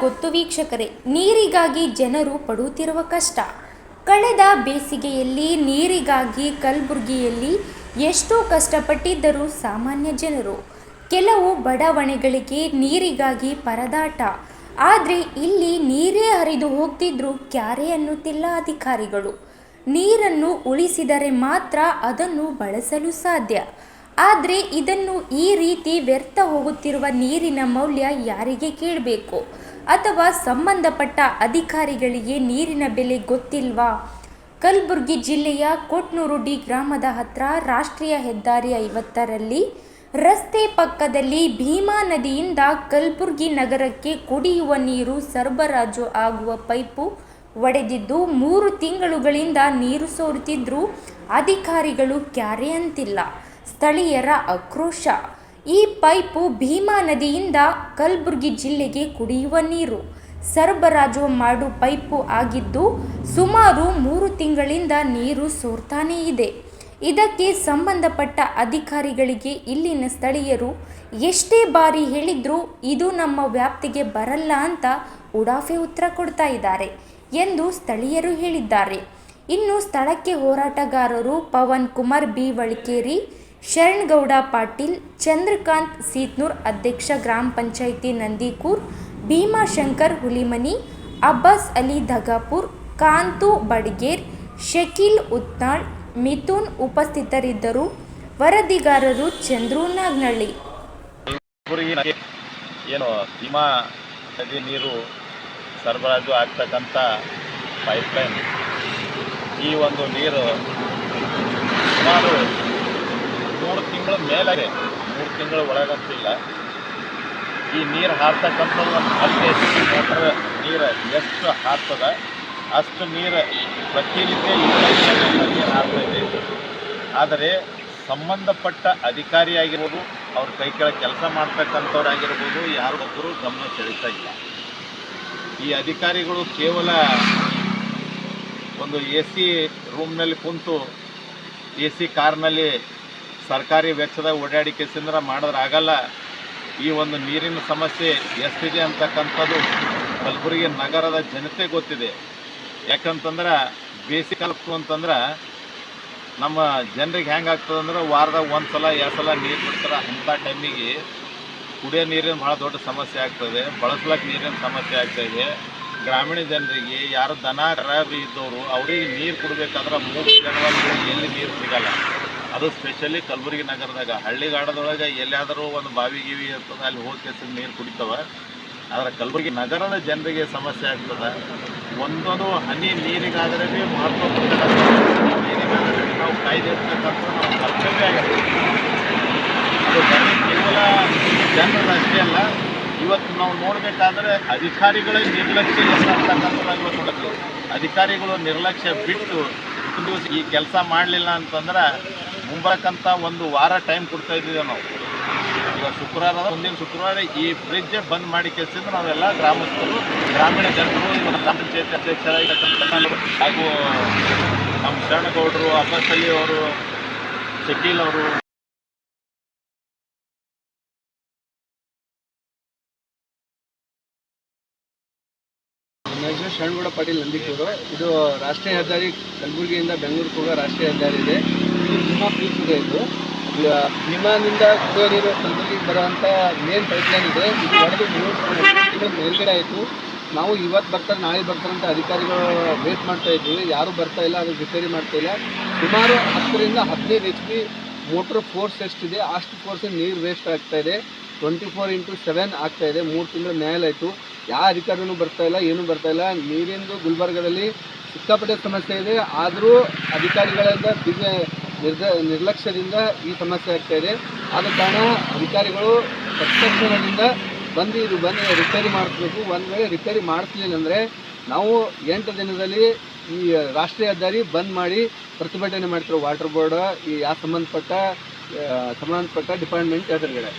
ಗೊತ್ತು ವೀಕ್ಷಕರೇ, ನೀರಿಗಾಗಿ ಜನರು ಪಡುತ್ತಿರುವ ಕಷ್ಟ. ಕಳೆದ ಬೇಸಿಗೆಯಲ್ಲಿ ನೀರಿಗಾಗಿ ಕಲಬುರಗಿಯಲ್ಲಿ ಎಷ್ಟೋ ಕಷ್ಟಪಟ್ಟಿದ್ದರು ಸಾಮಾನ್ಯ ಜನರು. ಕೆಲವು ಬಡಾವಣೆಗಳಿಗೆ ನೀರಿಗಾಗಿ ಪರದಾಟ. ಆದರೆ ಇಲ್ಲಿ ನೀರೇ ಹರಿದು ಹೋಗ್ತಿದ್ರು ಕ್ಯಾರೆ ಅನ್ನುತ್ತಿಲ್ಲ ಅಧಿಕಾರಿಗಳು. ನೀರನ್ನು ಉಳಿಸಿದರೆ ಮಾತ್ರ ಅದನ್ನು ಬಳಸಲು ಸಾಧ್ಯ. ಆದರೆ ಇದನ್ನು ಈ ರೀತಿ ವ್ಯರ್ಥ ಹೋಗುತ್ತಿರುವ ನೀರಿನ ಮೌಲ್ಯ ಯಾರಿಗೆ ಕೇಳಬೇಕು? ಅಥವಾ ಸಂಬಂಧಪಟ್ಟ ಅಧಿಕಾರಿಗಳಿಗೆ ನೀರಿನ ಬೆಲೆ ಗೊತ್ತಿಲ್ವಾ? ಕಲಬುರಗಿ ಜಿಲ್ಲೆಯ ಕೊಟ್ನೂರು ಡಿ ಗ್ರಾಮದ ಹತ್ರ ರಾಷ್ಟ್ರೀಯ ಹೆದ್ದಾರಿ ಐವತ್ತರಲ್ಲಿ ರಸ್ತೆ ಪಕ್ಕದಲ್ಲಿ ಭೀಮಾ ನದಿಯಿಂದ ಕಲಬುರಗಿ ನಗರಕ್ಕೆ ಕುಡಿಯುವ ನೀರು ಸರಬರಾಜು ಆಗುವ ಪೈಪು ಒಡೆದಿದ್ದು ಮೂರು ತಿಂಗಳುಗಳಿಂದ ನೀರು ಸೋರುತ್ತಿದ್ದರೂ ಅಧಿಕಾರಿಗಳು ಕ್ಯಾರೆ ಅಂತಿಲ್ಲ. ಸ್ಥಳೀಯರ ಆಕ್ರೋಶ. ಈ ಪೈಪು ಭೀಮಾ ನದಿಯಿಂದ ಕಲಬುರಗಿ ಜಿಲ್ಲೆಗೆ ಕುಡಿಯುವ ನೀರು. ಸರಬರಾಜು ಮಾಡು ಪೈಪು ಆಗಿದ್ದು ಸುಮಾರು ಮೂರು ತಿಂಗಳಿಂದ ನೀರು ಸೋರ್ತಾನೇ ಇದೆ. ಇದಕ್ಕೆ ಸಂಬಂಧಪಟ್ಟ ಅಧಿಕಾರಿಗಳಿಗೆ ಇಲ್ಲಿನ ಸ್ಥಳೀಯರು ಎಷ್ಟೇ ಬಾರಿ ಹೇಳಿದ್ರೂ ಇದು ನಮ್ಮ ವ್ಯಾಪ್ತಿಗೆ ಬರಲ್ಲ ಅಂತ ಉಡಾಫೆ ಉತ್ತರ ಕೊಡ್ತಾ ಇದ್ದಾರೆ ಎಂದು ಸ್ಥಳೀಯರು ಹೇಳಿದ್ದಾರೆ. ಇನ್ನು ಸ್ಥಳಕ್ಕೆ ಹೋರಾಟಗಾರರು ಪವನ್ ಕುಮಾರ್ ಬಿ ವಳಿಕೇರಿ ಶರಣ್ಗೌಡ ಪಾಟೀಲ್, ಚಂದ್ರಕಾಂತ್ ಸೀತ್ನೂರ್ ಅಧ್ಯಕ್ಷ ಗ್ರಾಮ ಪಂಚಾಯಿತಿ ನಂದಿಕೂರ್ ಭೀಮಾಶಂಕರ್ ಹುಲಿಮನಿ, ಅಬ್ಬಾಸ್ ಅಲಿ ಧಗಾಪುರ್, ಕಾಂತು ಬಡ್ಗೇರ್, ಶಕೀಲ್ ಉತ್ನಾಳ್, ಮಿಥುನ್ ಉಪಸ್ಥಿತರಿದ್ದರು. ವರದಿಗಾರರು ಚಂದ್ರು ನಾಗ್ನಳ್ಳಿ. ಏನು ಭೀಮಾ ನದಿ ನೀರು ಸರಬರಾಜು ಆಗ್ತಕ್ಕಂಥ ಪೈಪ್ಲೈನ್ ಈ ಒಂದು ನೀರು ಸುಮಾರು ಮೂರು ತಿಂಗಳ ಮೇಲಾಗಿದೆ ಮೂರು ತಿಂಗಳ ಒಳಗಂತಿಲ್ಲ ಈ ನೀರು ಹಾರ್ತಕ್ಕಂಥದ್ದು ಒಂದು ಹತ್ತು ಮೋಟ್ರ್ ನೀರು ಎಷ್ಟು ಹಾರ್ತದ, ಅಷ್ಟು ನೀರು ಪ್ರತಿನಿತ್ಯ ಇಪ್ಪತ್ತು ನೀರು ಹಾರ್ತಾ ಆದರೆ ಸಂಬಂಧಪಟ್ಟ ಅಧಿಕಾರಿಯಾಗಿರ್ಬೋದು ಅವ್ರ ಕೈ ಕೆಳಗೆ ಕೆಲಸ ಮಾಡ್ತಕ್ಕಂಥವ್ರಾಗಿರ್ಬೋದು ಯಾರೊಬ್ಬರು ಗಮನ ಸೆಳೀತಾ ಇಲ್ಲ. ಈ ಅಧಿಕಾರಿಗಳು ಕೇವಲ ಒಂದು ಎ ಸಿ ರೂಮ್ನಲ್ಲಿ ಕುಂತು, ಎ ಸಿ ಕಾರ್ನಲ್ಲಿ ಸರ್ಕಾರಿ ವೆಚ್ಚದಾಗ ಓಡಾಡಿ ಮಾಡಿದ್ರೆ ಆಗಲ್ಲ. ಈ ಒಂದು ನೀರಿನ ಸಮಸ್ಯೆ ಎಷ್ಟಿದೆ ಅಂತಕ್ಕಂಥದ್ದು ಕಲಬುರಗಿ ನಗರದ ಜನತೆ ಗೊತ್ತಿದೆ. ಯಾಕಂತಂದ್ರೆ ಬೇಸಿಗೆ ಅಂತಂದ್ರೆ ನಮ್ಮ ಜನರಿಗೆ ಹೆಂಗೆ ಆಗ್ತದಂದ್ರೆ ವಾರದಾಗ ಒಂದು ಸಲ ಎರಡು ಸಲ ನೀರು ಬಿಡ್ತಾರೆ. ಅಂಥ ಟೈಮಿಗೆ ಕುಡಿಯೋ ನೀರಿನ ಭಾಳ ದೊಡ್ಡ ಸಮಸ್ಯೆ ಆಗ್ತದೆ. ಬಳಸ್ಲಿಕ್ಕೆ ನೀರಿನ ಸಮಸ್ಯೆ ಆಗ್ತಾ ಇದೆ. ಗ್ರಾಮೀಣ ಜನರಿಗೆ ಯಾರು ದನ ಕರಾಬಿ ಇದ್ದವರು, ಅವ್ರಿಗೆ ನೀರು ಕುಡಬೇಕಾದ್ರೆ ಮೂರು ಜನರಲ್ಲಿ ಎಲ್ಲಿ ನೀರು ಸಿಗಲ್ಲ. ಅದು ಸ್ಪೆಷಲಿ ಕಲಬುರಗಿ ನಗರದಾಗ. ಹಳ್ಳಿಗಾಡದೊಳಗೆ ಎಲ್ಲಿಯಾದರೂ ಒಂದು ಬಾವಿ ಗೀವಿ ಇರ್ತದೆ, ಅಲ್ಲಿ ಹೋಗಿ ಕೆಸಿದ ನೀರು ಕುಡಿತವೆ. ಆದರೆ ಕಲಬುರಗಿ ನಗರದ ಜನರಿಗೆ ಸಮಸ್ಯೆ ಆಗ್ತದೆ. ಒಂದೊಂದು ಹನಿ ನೀರಿಗಾದರೆ ಭೀ ಮಹತ್ವ ನಾವು ಕಾಯ್ದಿರ್ತಕ್ಕಂಥ ನಮ್ಮ ಕರ್ತವ್ಯ ಜನರಷ್ಟೇ ಅಲ್ಲ, ಇವತ್ತು ನಾವು ನೋಡಬೇಕಾದ್ರೆ ಅಧಿಕಾರಿಗಳೇ ನಿರ್ಲಕ್ಷ್ಯ ನೋಡಕ್ಕೆ ಅಧಿಕಾರಿಗಳು ನಿರ್ಲಕ್ಷ್ಯ ಬಿಟ್ಟು ಈ ಕೆಲಸ ಮಾಡಲಿಲ್ಲ ಅಂತಂದ್ರೆ ಮುಂಬರಕ್ಕಂತ ಒಂದು ವಾರ ಟೈಮ್ ಕೊಡ್ತಾ ಇದ್ದೀವಿ ನಾವು. ಈಗ ಶುಕ್ರವಾರ, ಮುಂದಿನ ಶುಕ್ರವಾರ ಈ ಬ್ರಿಡ್ಜ್ ಬಂದ್ ಮಾಡಿ ಕೆಲಸದಿಂದ ನಾವೆಲ್ಲ ಗ್ರಾಮಸ್ಥರು, ಗ್ರಾಮೀಣ ಜನರು ಗ್ರಾಮ ಪಂಚಾಯತ್ ಅಧ್ಯಕ್ಷರಾಗಿರ್ತಕ್ಕಂಥ ಹಾಗೂ ನಮ್ಮ ಶರಣಗೌಡರು ಅಬ್ಬಸಲ್ಲಿ ಅವರು, ಶಕೀಲ್ ಅವರು. ಶರಣಗೌಡ ಪಾಟೀಲ್ ನಂದಿಕೂರು. ಇದು ರಾಷ್ಟ್ರೀಯ ಹೆದ್ದಾರಿ ಕಲಬುರಗಿಯಿಂದ ಬೆಂಗಳೂರಿಗೆ ಹೋಗೋ ರಾಷ್ಟ್ರೀಯ ಹೆದ್ದಾರಿ ಇದೆ. ಭೀಮಾ ಪೀಸ್ ಇದೆ ಇದು. ವಿಮಾನದಿಂದ ಕುಡಿಯೋ ಕಲಬುರಗಿಗೆ ಬರುವಂಥ ಮೇನ್ ಪೈಪ್ಲೈನ್ ಇದೆ. ಇದು ಮೂರು ತಿಂಗಳು ಮೇಲ್ಗಡೆ ಆಯಿತು. ನಾವು ಇವತ್ತು ಬರ್ತಾರೆ ನಾಳೆ ಬರ್ತಾರೆ ಅಂತ ಅಧಿಕಾರಿಗಳು ವೇಟ್ ಮಾಡ್ತಾ ಇದ್ದೀವಿ ಯಾರು ಬರ್ತಾ ಇಲ್ಲ ಅದು ರಿಪೇರಿ ಮಾಡ್ತಾ ಇಲ್ಲ. ಸುಮಾರು ಹತ್ತರಿಂದ ಹದಿನೈದು ಎಚ್ ಪಿ ಮೋಟ್ರ್ ಫೋರ್ಸ್ ಎಷ್ಟಿದೆ ಅಷ್ಟು ಫೋರ್ಸ್ ನೀರು ವೇಸ್ಟ್ ಆಗ್ತಾ ಇದೆ. ಟ್ವೆಂಟಿ ಫೋರ್ ಇಂಟು ಸೆವೆನ್ ಆಗ್ತಾ ಇದೆ. ಮೂರು ತಿಂಗಳ ಮೇಲಾಯಿತು ಯಾವ ಅಧಿಕಾರಿನೂ ಬರ್ತಾ ಇಲ್ಲ, ಏನೂ ಬರ್ತಾ ಇಲ್ಲ. ನೀರಿಂದು ಗುಲ್ಬರ್ಗದಲ್ಲಿ ಸಿಕ್ಕಾಪಟ್ಟೆ ಸಮಸ್ಯೆ ಇದೆ. ಆದರೂ ಅಧಿಕಾರಿಗಳಿಂದ ಬಿಗಿ ನಿರ್ದ, ನಿರ್ಲಕ್ಷ್ಯದಿಂದ ಈ ಸಮಸ್ಯೆ ಆಗ್ತಾ ಇದೆ. ಆದ ಕಾರಣ ಅಧಿಕಾರಿಗಳು ತಕ್ಷಣದಿಂದ ಬಂದು ಇದು ಬಂದು ರಿಪೇರಿ ಮಾಡಿಸ್ಬೇಕು. ಒಂದು ವೇಳೆ ರಿಪೇರಿ ಮಾಡಿಸ್ಲಿಲ್ಲ ಅಂದರೆ ನಾವು ಎಂಟು ದಿನದಲ್ಲಿ ಈ ರಾಷ್ಟ್ರೀಯ ಹೆದ್ದಾರಿ ಬಂದ್ ಮಾಡಿ ಪ್ರತಿಭಟನೆ ಮಾಡ್ತಿರೋ ವಾಟರ್ ಬೋರ್ಡ್, ಈ ಯಾವ ಸಂಬಂಧಪಟ್ಟ ಸಂಬಂಧಪಟ್ಟ ಡಿಪಾರ್ಟ್ಮೆಂಟ್ ಎದುರುಗಡೆ.